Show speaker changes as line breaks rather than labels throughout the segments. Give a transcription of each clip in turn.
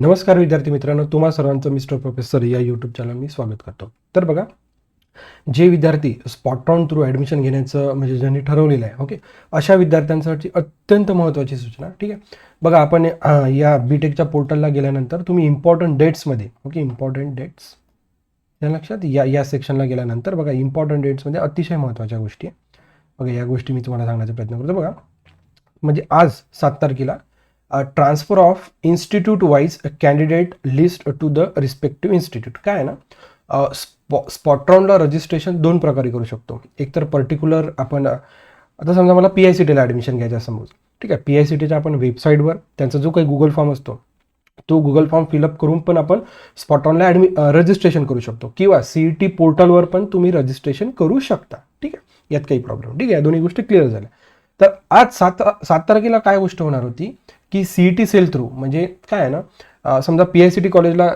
नमस्कार विद्यार्थी मित्रांनो तुम्हा सर्वांचं मिस्टर प्रोफेसर या यूट्यूब चॅनल मी स्वागत करतो. तर बघा जे विद्यार्थी स्पॉटॉन थ्रू ॲडमिशन घेण्याचं म्हणजे ज्यांनी ठरवलेलं आहे ओके अशा विद्यार्थ्यांसाठी अत्यंत महत्त्वाची सूचना ठीक आहे? बघा आपण या बी टेकच्या पोर्टलला गेल्यानंतर तुम्ही इम्पॉर्टंट डेट्समध्ये ओके इम्पॉर्टंट डेट्स या लक्षात? या या सेक्शनला गेल्यानंतर बघा इम्पॉर्टंट डेट्समध्ये अतिशय महत्त्वाच्या गोष्टी आहे. बघा या गोष्टी मी तुम्हाला सांगण्याचा प्रयत्न करतो. बघा म्हणजे आज सात तारखेला transfer of institute wise candidate list to the respective institute काय आहे ना? स्पॉ स्पॉट्रॉनला रजिस्ट्रेशन दोन प्रकारे करू शकतो. एक तर पर्टिक्युलर आपण आता समजा मला पी आय सी टीला ॲडमिशन घ्यायचं समोर. ठीक आहे? पी आय सी टीच्या आपण वेबसाईटवर त्यांचा जो काही गुगल फॉर्म असतो तो गुगल फॉर्म फिलअप करून पण आपण स्पॉटॉनला ॲडमि रजिस्ट्रेशन करू शकतो. किंवा सी ई टी पोर्टलवर पण तुम्ही रजिस्ट्रेशन करू शकता. ठीक आहे? यात काही प्रॉब्लेम ठीक आहे? या दोन्ही गोष्टी क्लिअर झाल्या. तर आज सात सात तारखेला काय गोष्ट होणार होती? की C E T cell through म्हणजे काय आहे ना समजा पी आय सी टी कॉलेजला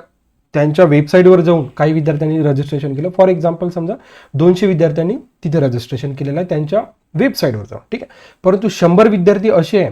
त्यांच्या वेबसाईटवर जाऊन काही विद्यार्थ्यांनी रजिस्ट्रेशन केलं. फॉर एक्झाम्पल समजा दोनशे विद्यार्थ्यांनी तिथे रजिस्ट्रेशन केलेलं आहे त्यांच्या वेबसाईटवर जाऊन ठीक आहे? परंतु शंभर विद्यार्थी असे आहे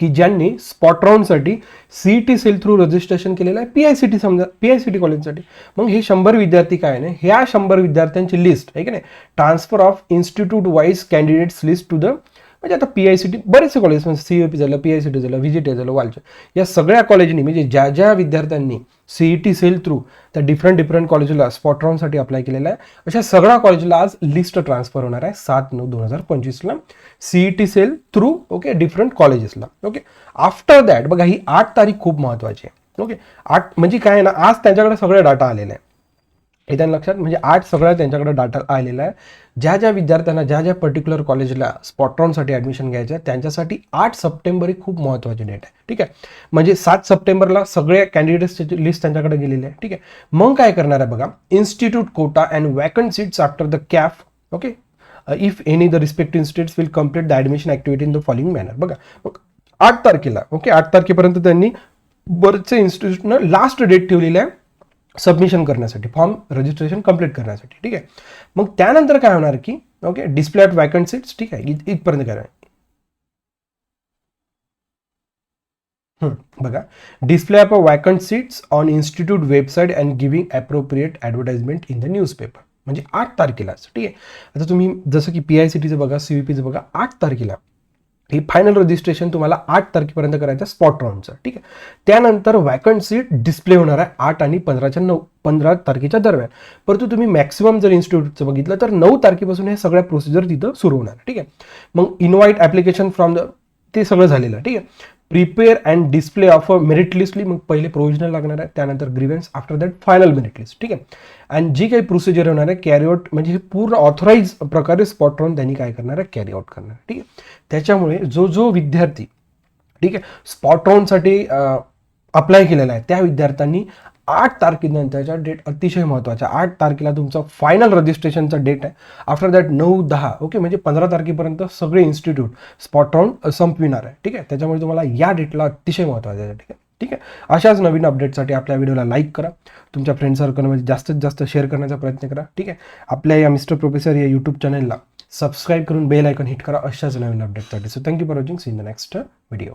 की ज्यांनी spot राऊंडसाठी C T cell through registration केलेलं आहे पी आय सी टी समजा पी आय सी टी कॉलेजसाठी मग हे शंभर विद्यार्थी काय आहे ना ह्या शंभर विद्यार्थ्यांची लिस्ट आहे की नाही transfer of institute wise candidates list to the म्हणजे आता पी आय सी टी बरेचसे कॉलेज म्हणजे सी पी झालं पी आय सी टी झालं व्ही जी टी झालं वालचे या सगळ्या कॉलेजनी म्हणजे ज्या ज्या विद्यार्थ्यांनी C E T cell through त्या डिफरंट डिफरंट कॉलेजला स्पॉट राऊंडसाठी अप्लाय केलेला आहे अशा सगळ्या कॉलेजला आज लिस्ट ट्रान्सफर होणार आहे सात नऊ दोन हजार पंचवीसला. C E T cell through okay different कॉलेजेसला okay after that बघा ही आठ तारीख खूप महत्त्वाची आहे ओके आठ म्हणजे काय आहे ना आज त्यांच्याकडे सगळे डाटा आलेला आहे हे त्यांना लक्षात म्हणजे आठ सगळ्या त्यांच्याकडे डाटा आलेला आहे. ज्या ज्या विद्यार्थ्यांना ज्या ज्या पर्टिक्युलर कॉलेजला स्पॉट्रॉनसाठी ॲडमिशन घ्यायचं आहे त्यांच्यासाठी आठ सप्टेंबर ही खूप महत्त्वाची डेट आहे. ठीक आहे? म्हणजे सात सप्टेंबरला सगळे कॅन्डिडेट्सची लिस्ट त्यांच्याकडे गेलेली आहे. ठीक आहे? मग काय करणार आहे बघा? Institute quota and vacant seats after the cap okay if any the respect institutes will complete the admission activity in the following manner बघा आठ तारखेला ओके आठ तारखेपर्यंत त्यांनी बरेचसे इन्स्टिट्यूटनं लास्ट डेट ठेवलेली आहे. सबमिशन करण्यासाठी फॉर्म रजिस्ट्रेशन कंप्लीट करण्यासाठी ठीक आहे? मग त्यानंतर काय होणार की okay display of vacant seats ठीक आहे इथपर्यंत काय बघा. Display of a vacant seats on institute website and giving appropriate advertisement in the newspaper म्हणजे आठ तारखेलाच ठीक आहे? आता तुम्ही जसं की पी आय सी टीचं बघा सी व्ही पीचं बघा आठ तारखेला ही फायनल रजिस्ट्रेशन तुम्हाला आठ तारखेपर्यंत करायचं स्पॉट राऊंडचं ठीक आहे? त्यानंतर वॅकंट सीट डिस्प्ले होणार आहे आठ आणि पंधराच्या नऊ पंधरा तारखेच्या दरम्यान. परंतु तुम्ही मॅक्सिमम जर इन्स्टिट्यूटचं बघितलं तर नऊ तारखेपासून हे सगळ्या प्रोसिजर तिथं सुरू होणार ठीक आहे? मग इन्व्हाइट ॲप्लिकेशन फ्रॉम द ते सगळं झालेलं ठीक आहे? Prepare and display of a merit लिस्टली मग पहिले प्रोव्हिजनल लागणार आहे त्यानंतर grievance after that final merit list ठीक आहे? आणि जी काही प्रोसिजर होणार आहे कॅरी आउट म्हणजे हे पूर्ण ऑथराईज प्रकारे स्पॉट राहून त्यांनी काय करणार आहे कॅरी आउट करणार आहे, ठीक आहे? त्याच्यामुळे जो जो विद्यार्थी ठीक आहे? स्पॉट राऊंडसाठी अप्लाय केलेला आहे त्या विद्यार्थ्यांनी आठ तारखेनंतरच्या डेट अतिशय महत्त्वाच्या आठ तारखेला तुमचा फायनल रजिस्ट्रेशनचा डेट आहे. आफ्टर दॅट नऊ दहा ओके म्हणजे पंधरा तारखेपर्यंत सगळे इन्स्टिट्यूट स्पॉट राऊंड संपविणार आहे. ठीक आहे? त्याच्यामुळे तुम्हाला या डेटला अतिशय महत्त्वाचं आहे. ठीक आहे? ठीक आहे? अशाच नवीन अपडेटसाठी आपल्या व्हिडिओला लाईक करा. तुमच्या फ्रेंड सर्कलमध्ये जास्तीत जास्त शेअर करण्याचा प्रयत्न करा. ठीक आहे? आपल्या या मिस्टर प्रोफेसर या यूट्यूब चॅनलला सबस्क्राईब करून बेल आयकॉन हिट करा अशाच नवीन अपडेटसाठी so thank you for watching see in the next video